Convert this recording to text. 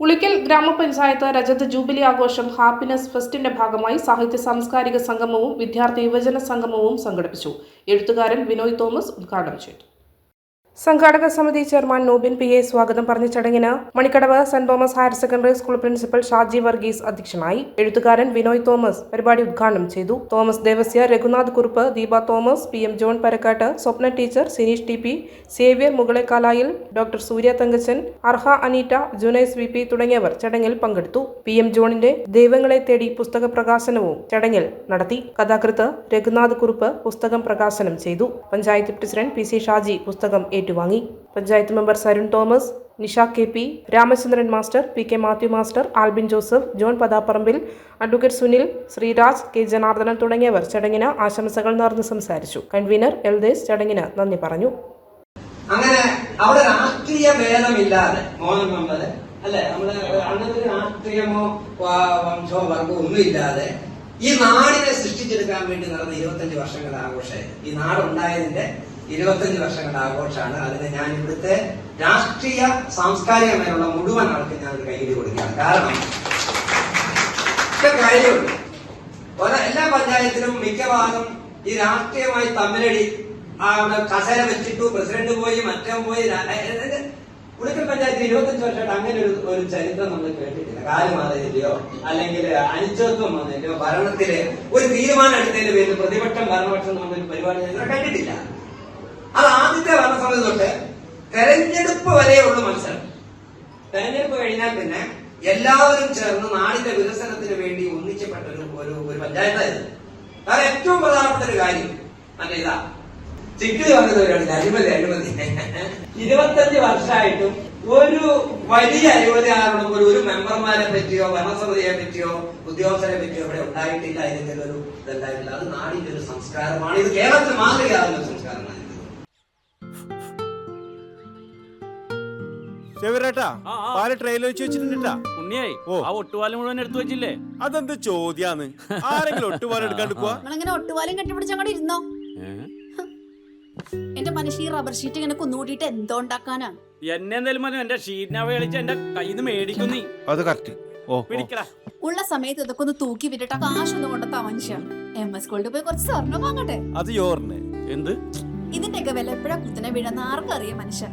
ഉളിക്കൽ ഗ്രാമപഞ്ചായത്ത് രജത ജൂബിലി ആഘോഷം ഹാപ്പിനെസ് ഫെസ്റ്റിന്റെ ഭാഗമായി സാഹിത്യ സാംസ്കാരിക സംഗമവും വിദ്യാർത്ഥി യുവജന സംഗമവും സംഘടിപ്പിച്ചു. എഴുത്തുകാരൻ വിനോയ് തോമസ് ഉദ്ഘാടനം ചെയ്തു. സംഘാടക സമിതി ചെയർമാൻ നോബിൻ പി എ സ്വാഗതം പറഞ്ഞ ചടങ്ങിന് Manikkadavu Saint Thomas higher secondary school principal Shaji Varghese അധ്യക്ഷനായി എഴുത്തുകാരൻ വിനോയ് തോമസ് പരിപാടി ഉദ്ഘാടനം ചെയ്തു. Thomas Devasia Raghunath Kurup Deepa Thomas P M John Parakkattu Swapna teacher Sineesh T P Xavier Mukalekkalayil doctor Surya Thankachan Arha Aneeta Junais V P തുടങ്ങിയവർ ചടങ്ങിൽ പങ്കെടുത്തു. P M ജോണിന്റെ ദൈവങ്ങളെ തേടി പുസ്തക പ്രകാശനവും ചടങ്ങിൽ നടത്തി. കഥാകൃത്ത് രഘുനാഥ് കുറുപ്പ് പുസ്തകം പ്രകാശനം ചെയ്തു. Panchayat president P C Shaji പുസ്തകം ഏറ്റുവാങ്ങി panchayat member Sarun Thomas Nisha K P Ramachandran master P K Mathew master Albin Joseph John Pathapparambil advocate Sunil Sreeraj K Janardhanan തുടങ്ങിയവർ ചടങ്ങിന് ആശംസകൾ നേർന്ന് സംസാരിച്ചു. കൺവീനർ എൽദേശ് ചടങ്ങിന് നന്ദി പറഞ്ഞു. അങ്ങനെ അവിടെ രാഷ്ട്രീയ ഭേദമില്ലാതെ മോഹൻ മുഹമ്മദ് അല്ലെ? നമ്മൾ രാഷ്ട്രീയമോ വ- വംശമോ വർഗമോ ഒന്നുമില്ലാതെ ഈ നാടിനെ സൃഷ്ടിച്ചെടുക്കാൻ വേണ്ടി നടന്ന ഇരുപത്തഞ്ച് വർഷങ്ങളുടെ ആഘോഷമായിരുന്നു. ഈ നാടുണ്ടായതിന്റെ ഇരുപത്തഞ്ച് വർഷങ്ങളുടെ ആഘോഷമാണ്. അതിന് ഞാൻ ഇവിടുത്തെ രാഷ്ട്രീയ സാംസ്കാരികമായുള്ള മുഴുവൻ ആൾക്ക് ഞാൻ ഒരു കൈയ്യടി കൊടുക്കുകയാണ്. കാരണം കാര്യമുണ്ട്. എല്ലാ പഞ്ചായത്തിലും മിക്കവാറും ഈ രാഷ്ട്രീയമായി തമ്മിലടി അവിടെ കസേര വെച്ചിട്ടു പ്രസിഡന്റ് പോയി മറ്റം പോയി ഉടുക്കൽ പഞ്ചായത്തിൽ ഇരുപത്തഞ്ച് വർഷമായിട്ട് അങ്ങനെ ഒരു ഒരു ചരിത്രം നമ്മൾ കേട്ടിട്ടില്ല. കാൽ മാറിയില്ലയോ അല്ലെങ്കിൽ അനുചത്വം വന്നില്ലയോ? ഭരണത്തിലെ ഒരു തീരുമാനം എടുത്തതിന്റെ പേരിൽ പ്രതിപക്ഷം ഭരണപക്ഷം നമ്മൾ പരിപാടി കണ്ടിട്ടില്ല. അത് ആദ്യത്തെ ഭരണസമിതി തൊട്ട് തെരഞ്ഞെടുപ്പ് വരെയുള്ള മത്സരം. തെരഞ്ഞെടുപ്പ് കഴിഞ്ഞാൽ പിന്നെ എല്ലാവരും ചേർന്ന് നാടിന്റെ വികസനത്തിന് വേണ്ടി ഒന്നിച്ചപ്പെട്ട ഒരു ഒരു പഞ്ചായത്തായിരുന്നു. അത് ഏറ്റവും പ്രധാനപ്പെട്ട ഒരു കാര്യം. മറ്റേ ഇതാ. ചിക്കിളി വന്നവരാണ് അഴിമതി അഴിമതി. ഇരുപത്തഞ്ച് വർഷമായിട്ടും ഒരു വലിയ അഴിമതി ആരോടും ഒരു ഒരു മെമ്പർമാരെ പറ്റിയോ ഭരണസമിതിയെ പറ്റിയോ ഉദ്യോഗസ്ഥരെ പറ്റിയോ ഇവിടെ ഉണ്ടായിട്ടില്ല ഇതിന്റെ ഒരു ഇതുണ്ടായിട്ടില്ല. അത് നാടിന്റെ ഒരു സംസ്കാരമാണ്. ഇത് കേരളത്തിൽ മാതൃകയാകുന്ന ചെവിരേട്ടാ. പാൽ ട്രെയിലർ വെച്ച് വെച്ചിട്ടുണ്ടാ ഉണ്ണിയായി ആ ഒട്ടുപാലം മുഴുവൻ എടുത്തു വെച്ചില്ലേ? അതെന്ത് ചോദ്യാന്ന്? ആരെങ്കിലും ഒട്ടുപാലം എടുക്കാണ്ട് പോവാ നമ്മളിങ്ങനെ ഒട്ടുപാലും കെട്ടിപ്പിടിച്ച് അങ്ങോട്ട് ഇരുന്നോ? എന്റെ മനുഷ്യ ഈ റബ്ബർ ഷീറ്റ് ഇങ്ങനെ കുന്നുകൂട്ടിയിട്ട് എന്തോ ഉണ്ടാക്കാനാ? എന്നെ എന്തായാലും മതി എന്റെ ഷീറ്റിനാവ കളിച്ച് എന്റെ കയ്യിൽ നിന്ന് മേടിക്കും നീ. അത് കറക്റ്റ് ഉള്ള സമയത്ത് ഇതൊക്കെ ഒന്ന് തൂക്കി വിട്ടിട്ട് കാശൊന്നും കൊണ്ടെത്താ മനുഷ്യ എം എസ് സ്കൂളിൽ പോയി കുറച്ച് സ്വർണം വാങ്ങട്ടെ? അത് എന്ത്? ഇതിന്റെയൊക്കെ വില എപ്പോഴാ കുത്തിനെ വീഴുന്ന ആർക്കറിയാം മനുഷ്യൻ